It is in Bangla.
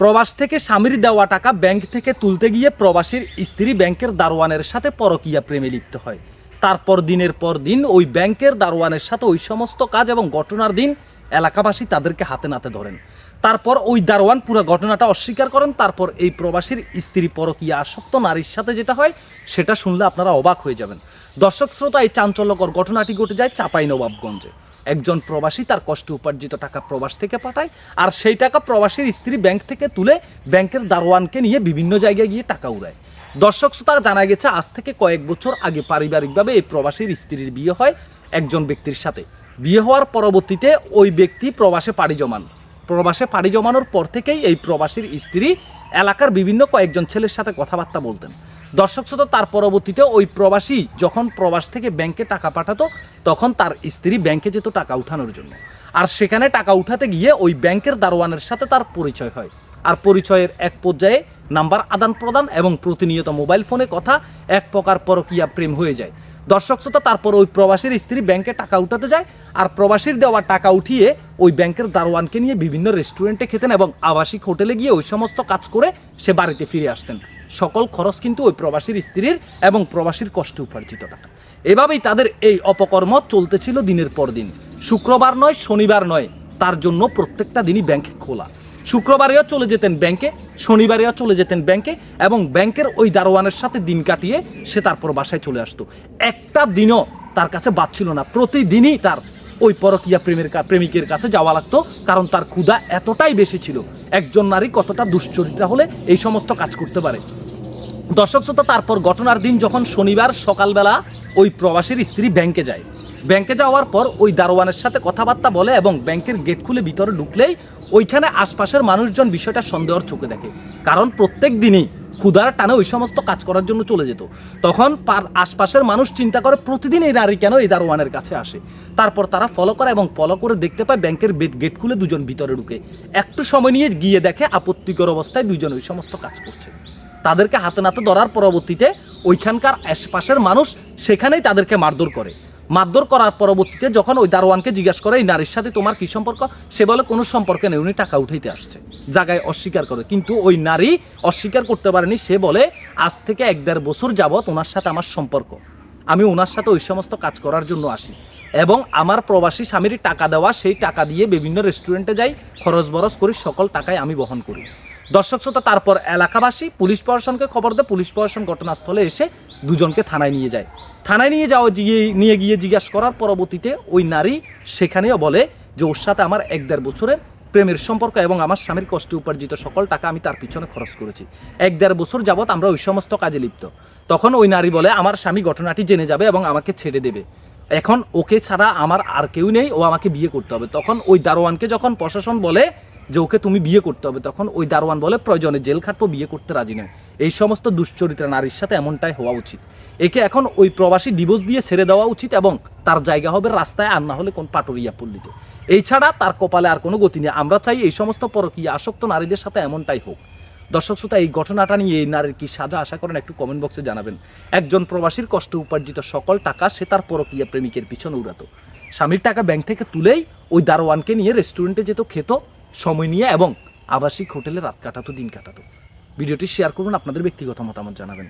প্রবাস থেকে স্বামীর দেওয়া টাকা ব্যাংক থেকে তুলতে গিয়ে প্রবাসীর স্ত্রী ব্যাংকের দারোয়ানের সাথে পরকীয়া প্রেমে লিপ্ত হয়। তারপর দিনের পর দিন ওই ব্যাংকের দারোয়ানের সাথে ওই সমস্ত কাজ এবং ঘটনার দিন এলাকাবাসী তাদেরকে হাতে নাতে ধরেন। তারপর ওই দারোয়ান পুরো ঘটনাটা অস্বীকার করেন। তারপর এই প্রবাসীর স্ত্রী পরকীয়া আসক্ত নারীর সাথে যেটা হয়, সেটা শুনলে আপনারা অবাক হয়ে যাবেন। দর্শক শ্রোতা, এই চাঞ্চল্যকর ঘটনাটি ঘটে যায় চাপাই নবাবগঞ্জে একজন প্রবাসী তার কষ্ট উপার্জিত টাকা প্রবাস থেকে পাঠায়, আর সেই টাকা প্রবাসীর স্ত্রী ব্যাংক থেকে তুলে ব্যাংকের দারোয়ানকে নিয়ে বিভিন্ন জায়গায় গিয়ে টাকা উড়ায়। দর্শক শ্রোতা, জানা গেছে আজ থেকে কয়েক বছর আগে পারিবারিকভাবে এই প্রবাসীর স্ত্রীর বিয়ে হয় একজন ব্যক্তির সাথে। বিয়ে হওয়ার পরবর্তীতে ওই ব্যক্তি প্রবাসে পাড়ি জমান। প্রবাসে পাড়ি জমানোর পর থেকেই এই প্রবাসীর স্ত্রী এলাকার বিভিন্ন কয়েকজন ছেলের সাথে কথাবার্তা বলতেন। দর্শক শ্রোতা, তার পরবর্তীতে ওই প্রবাসী যখন প্রবাস থেকে ব্যাংকে টাকা পাঠাতো, তখন তার স্ত্রী ব্যাংকে যেত টাকা উঠানোর জন্য। আর সেখানে টাকা উঠাতে গিয়ে ওই ব্যাংকের দারোয়ানের সাথে তার পরিচয় হয়। আর পরিচয়ের এক পর্যায়ে নাম্বার আদান প্রদান এবং প্রতিনিয়ত মোবাইল ফোনে কথা, এক প্রকার পরকীয়া প্রেম হয়ে যায়। দর্শক শ্রোতা, তারপর ওই প্রবাসীর স্ত্রী ব্যাংকে টাকা উঠাতে যায় আর প্রবাসীর দেওয়া টাকা উঠিয়ে ওই ব্যাংকের দারোয়ানকে নিয়ে বিভিন্ন রেস্টুরেন্টে খেতেন এবং আবাসিক হোটেলে গিয়ে ওই সমস্ত কাজ করে সে বাড়িতে ফিরে আসতেন। সকল খরচ কিন্তু ওই প্রবাসীর স্ত্রীর এবং প্রবাসীর কষ্টে উপার্জিত টাকা এভাবেই তাদের এই অপকর্ম চলতেছিল দিনের পর দিন। শুক্রবার নয়, শনিবার নয়, তার জন্য প্রত্যেকটা দিনই ব্যাংক খোলা। শুক্রবারেও চলে যেতেন ব্যাংকে শনিবারেও চলে যেতেন ব্যাংকে এবং ব্যাংকের ওই দারোয়ানের সাথে দিন কাটিয়ে সে তারপর বাসায় চলে আসতো। একটা দিনও তার কাছে বাদ ছিল না, প্রতিদিনই তার ওই পরকীয়া প্রেমের প্রেমিকের কাছে যাওয়া লাগতো, কারণ তার ক্ষুধা এতটাই বেশি ছিল। একজন নারী কতটা দুশ্চরিত্রা হলে এই সমস্ত কাজ করতে পারে? দর্শক শ্রোতা, তারপর ঘটনার দিন যখন শনিবার সকালবেলা ওই প্রবাসীর স্ত্রী ব্যাংকে যায়। ব্যাংকে যাওয়ার পর ওই দারোয়ানের সাথে কথাবার্তা বলে এবং ব্যাংকের গেট খুলে ভিতরে ঢুকলেই ওইখানে আশপাশের মানুষজন বিষয়টা সন্দেহর চোখে দেখে। কারণ প্রত্যেক দিনই ক্ষুধার টানে ওই সমস্ত কাজ করার জন্য চলে যেত। তখন আশপাশের মানুষ চিন্তা করে প্রতিদিন এই নারী কেন এই দারোয়ানের কাছে আসে? তারপর তারা ফলো করে এবং ফলো করে দেখতে পায় ব্যাংকের গেট খুলে দুজন ভিতরে ঢুকে। একটু সময় নিয়ে গিয়ে দেখে আপত্তিকর অবস্থায় দুজন ওই সমস্ত কাজ করছে। তাদেরকে হাতে নাতে ধরার পরবর্তীতে ওইখানকার আশপাশের মানুষ সেখানেই তাদেরকে মারধর করে। মারধর করার পরবর্তীতে যখন ওই দারোয়ানকে জিজ্ঞাসা করে, এই নারীর সাথে তোমার কি সম্পর্ক? সে বলে, কোনো সম্পর্ক নেই, উনি টাকা উঠাইতে আসছে, জায়গায় অস্বীকার করে। কিন্তু ওই নারী অস্বীকার করতে পারেনি। সে বলে, আজ থেকে এক দেড় বছর যাবৎ ওনার সাথে আমার সম্পর্ক। আমি ওনার সাথে ওই সমস্ত কাজ করার জন্য আসি এবং আমার প্রবাসী স্বামীর টাকা দেওয়া, সেই টাকা দিয়ে বিভিন্ন রেস্টুরেন্টে যাই, খরচ বরচ করি, সকল টাকাই আমি বহন করি। দর্শক শ্রোতা, তারপর এলাকাবাসী, পুলিশ প্রশাসনকে খবর দেয় পুলিশ প্রশাসন ঘটনাস্থলে এসে দুজনকে থানায় নিয়ে যায়। থানায় নিয়ে যাওয়া গিয়ে, নিয়ে গিয়ে জিজ্ঞাসা করার পরবর্তীতে ওই নারী সেখানেও বলে যে, ওর সাথে আমার এক দেড় বছরের প্রেমের সম্পর্ক এবং আমার স্বামীর কষ্টে উপার্জিত সকল টাকা আমি তার পিছনে খরচ করেছি। এক দেড় বছর যাবৎ আমরা ওই সমস্ত কাজে লিপ্ত। তখন ওই নারী বলে, আমার স্বামী ঘটনাটি জেনে যাবে এবং আমাকে ছেড়ে দেবে। এখন ওকে ছাড়া আমার আর কেউ নেই, ও আমাকে বিয়ে করতে হবে। তখন ওই দারোয়ানকে যখন প্রশাসন বলে যে ওকে তুমি বিয়ে করতে হবে, তখন ওই দারোয়ান বলে, প্রয়োজনে জেল খাটবো, বিয়ে করতে রাজি নয় এই সমস্ত দুশ্চরিত্রা নারীর সাথে এমনটাই হওয়া উচিত। একে এখন ওই প্রবাসী ডিভোর্স দিয়ে ছেড়ে দেওয়া উচিত এবং তার জায়গা হবে রাস্তায় আর না হলে কোন পাটুরিয়া পল্লীতে এই ছাড়া তার কপালে আর কোনো গতি নেই। আমরা চাই এই সমস্ত পরকীয়া আসক্ত নারীদের সাথে এমনটাই হোক। দর্শক শ্রোতা, এই ঘটনাটা নিয়ে এই নারীর কি সাজা আশা করেন একটু কমেন্ট বক্সে জানাবেন। একজন প্রবাসীর কষ্ট উপার্জিত সকল টাকা সে তার পরকীয়া প্রেমিকের পিছনে উড়াতো। স্বামীর টাকা ব্যাংক থেকে তুলেই ওই দারোয়ানকে নিয়ে রেস্টুরেন্টে যেত, খেত সময় নিয়ে এবং আবাসিক হোটেলে রাত কাটাতো, দিন কাটাতো। ভিডিওটি শেয়ার করুন, আপনাদের ব্যক্তিগত মতামত জানাবেন।